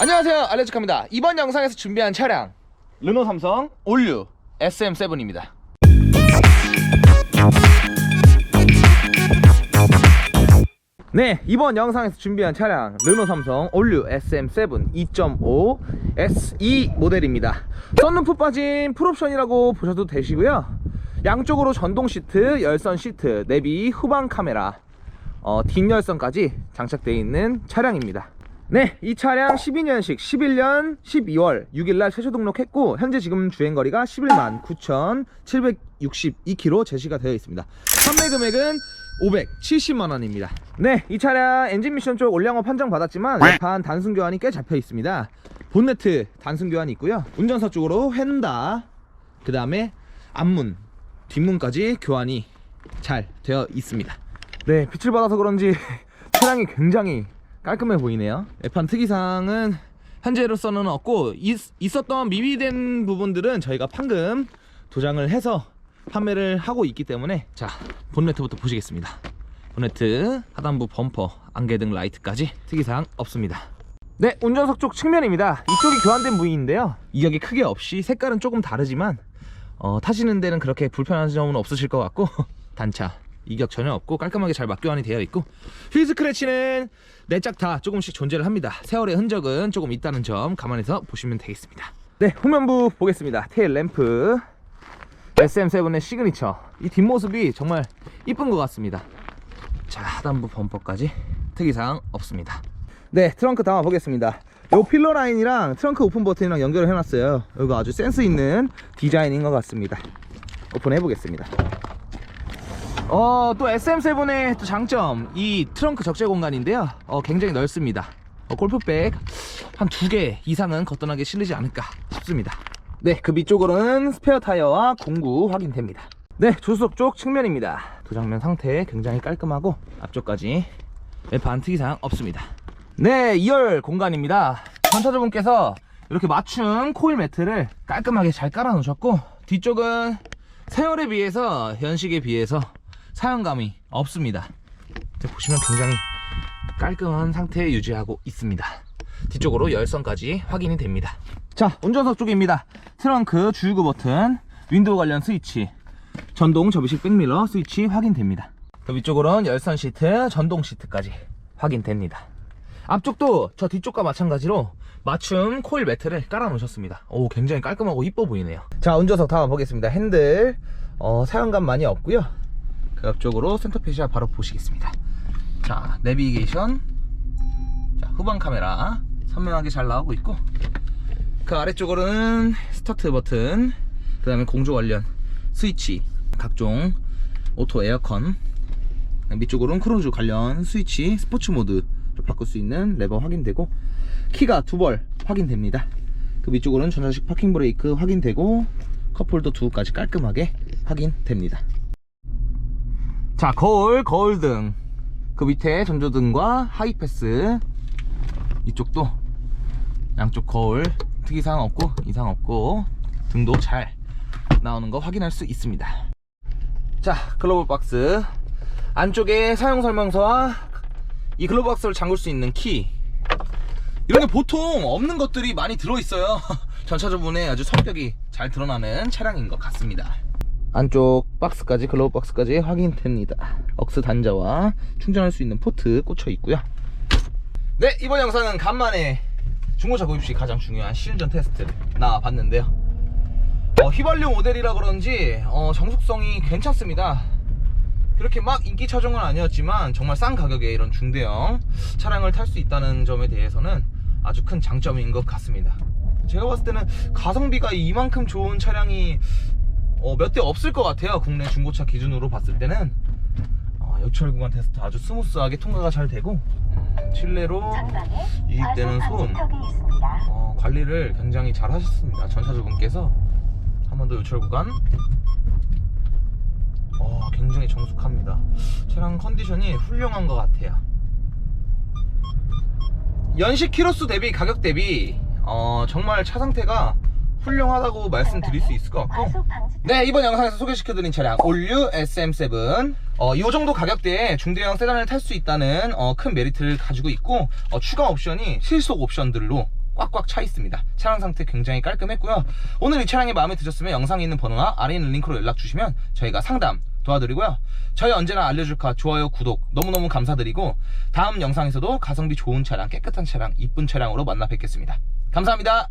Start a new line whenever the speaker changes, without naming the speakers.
안녕하세요. 알레츠카입니다. 이번 영상에서 준비한 차량. 르노 삼성 올류 SM7입니다. 네 이번 영상에서 준비한 차량. 르노 삼성 올류 SM7 2.5 SE 모델입니다. 썬루프 빠진 풀옵션이라고 보셔도 되시고요. 양쪽으로 전동 시트, 열선 시트, 내비, 후방 카메라 어, 뒷열선까지 장착되어 있는 차량입니다. 네, 이 차량 12년식 11년 12월 6일날 최초 등록했고 현재 지금 주행거리가 11만 9,762km 제시가 되어 있습니다. 판매 금액은 570만 원입니다. 네, 이 차량 엔진 미션 쪽 올량업 판정 받았지만 외판 단순 교환이 꽤 잡혀 있습니다. 본네트 단순 교환이 있고요. 운전석 쪽으로 휀다, 그 다음에 앞문, 뒷문까지 교환이 잘 되어 있습니다. 네, 빛을 받아서 그런지 차량이 굉장히 깔끔해 보이네요. 외판 특이사항은 현재로서는 없고 있, 있었던 미비된 부분들은 저희가 판금 도장을 해서 판매를 하고 있기 때문에 자 본네트부터 보시겠습니다. 본네트, 하단부 범퍼, 안개 등 라이트까지 특이사항 없습니다. 네, 운전석 쪽 측면입니다. 이쪽이 교환된 부위인데요. 이격이 크게 없이 색깔은 조금 다르지만 어, 타시는 데는 그렇게 불편한 점은 없으실 것 같고 단차 이격 전혀 없고 깔끔하게 잘 맞교환이 되어 있고 휠 스크래치는 네짝다 조금씩 존재를 합니다. 세월의 흔적은 조금 있다는 점 감안해서 보시면 되겠습니다. 네 후면부 보겠습니다. 테일 램프. SM7의 시그니처. 이 뒷모습이 정말 이쁜 것 같습니다. 자 하단부 범퍼까지 특이사항 없습니다. 네 트렁크 담아 보겠습니다. 요 필러 라인이랑 트렁크 오픈 버튼이랑 연결을 해놨어요. 이거 아주 센스 있는 디자인인 것 같습니다. 오픈해 보겠습니다 어, 또 SM7의 또 장점. 이 트렁크 적재 공간인데요. 어, 굉장히 넓습니다. 어, 골프백 한 두 개 이상은 거뜬하게 실리지 않을까 싶습니다. 네 그 밑쪽으로는 스페어 타이어와 공구 확인됩니다. 네 조수석 쪽 측면입니다. 도장면 상태 굉장히 깔끔하고 앞쪽까지 외판 특이사항 없습니다. 네 2열 공간입니다. 전차주분께서 이렇게 맞춤 코일 매트를 깔끔하게 잘 깔아 놓으셨고 뒤쪽은 세월에 비해서 연식에 비해서 사용감이 없습니다. 보시면 굉장히 깔끔한 상태 유지하고 있습니다. 뒤쪽으로 열선까지 확인이 됩니다. 자 운전석 쪽입니다. 트렁크 주유구 버튼 윈도우 관련 스위치 전동 접이식 백밀러 스위치 확인됩니다. 그 위쪽으로는 열선 시트 전동 시트까지 확인됩니다. 앞쪽도 저 뒤쪽과 마찬가지로 맞춤 코일 매트를 깔아 놓으셨습니다. 오 굉장히 깔끔하고 이뻐 보이네요. 자 운전석 다음 보겠습니다. 핸들 어, 사용감 많이 없고요 그 앞쪽으로 센터페시아 바로 보시겠습니다. 자 내비게이션. 자 후방 카메라. 선명하게 잘 나오고 있고. 그 아래쪽으로는 스타트 버튼. 그 다음에 공조 관련 스위치. 각종 오토 에어컨. 밑쪽으로는 크루즈 관련 스위치 스포츠 모드로 바꿀 수 있는 레버 확인되고 키가 두 벌 확인됩니다. 그 밑쪽으로는 전자식 파킹 브레이크 확인되고 컵홀더 두 가지 깔끔하게 확인됩니다 자 거울 거울등. 그 밑에 전조등과 하이패스. 이쪽도 양쪽 거울. 특이사항 없고 이상 없고 등도 잘 나오는 거 확인할 수 있습니다. 자 글로벌 박스. 안쪽에 사용 설명서와 이 글로벌 박스를 잠글 수 있는 키. 이런 게 보통 없는 것들이 많이 들어있어요. 전차주분의 아주 성격이 잘 드러나는 차량인 것 같습니다 안쪽 박스까지 글로브 박스까지 확인됩니다. 억스 단자와 충전할 수 있는 포트 꽂혀 있고요. 네 이번 영상은 간만에 중고차 구입 시 가장 중요한 시운전 테스트 나와봤는데요. 어, 휘발유 모델이라 그런지 어, 정숙성이 괜찮습니다. 그렇게 막 인기 차종은 아니었지만 정말 싼 가격에 이런 중대형 차량을 탈 수 있다는 점에 대해서는 아주 큰 장점인 것 같습니다. 제가 봤을 때는 가성비가 이만큼 좋은 차량이 어, 몇 대 없을 것 같아요. 국내 중고차 기준으로 봤을 때는 어, 역철 구간 테스트 아주 스무스하게 통과가 잘 되고 음, 실내로 이익되는 손 어, 관리를 굉장히 잘 하셨습니다. 전차주분께서 한 번 더 요철 구간 어, 굉장히 정숙합니다. 차량 컨디션이 훌륭한 것 같아요. 연식 키로수 대비 가격 대비 어, 정말 차 상태가 훌륭하다고 말씀드릴 수 있을 것 같고 네 이번 영상에서 소개시켜드린 차량 올류 SM7 어, 이 정도 가격대에 중대형 세단을 탈 수 있다는 어, 큰 메리트를 가지고 있고 어, 추가 옵션이 실속 옵션들로 꽉꽉 차 있습니다. 차량 상태 굉장히 깔끔했고요. 오늘 이 차량이 마음에 드셨으면 영상에 있는 번호나 아래 있는 링크로 연락 주시면 저희가 상담 도와드리고요. 저희 언제나 알려줄까 좋아요, 구독 너무너무 감사드리고 다음 영상에서도 가성비 좋은 차량, 깨끗한 차량, 이쁜 차량으로 만나 뵙겠습니다. 감사합니다.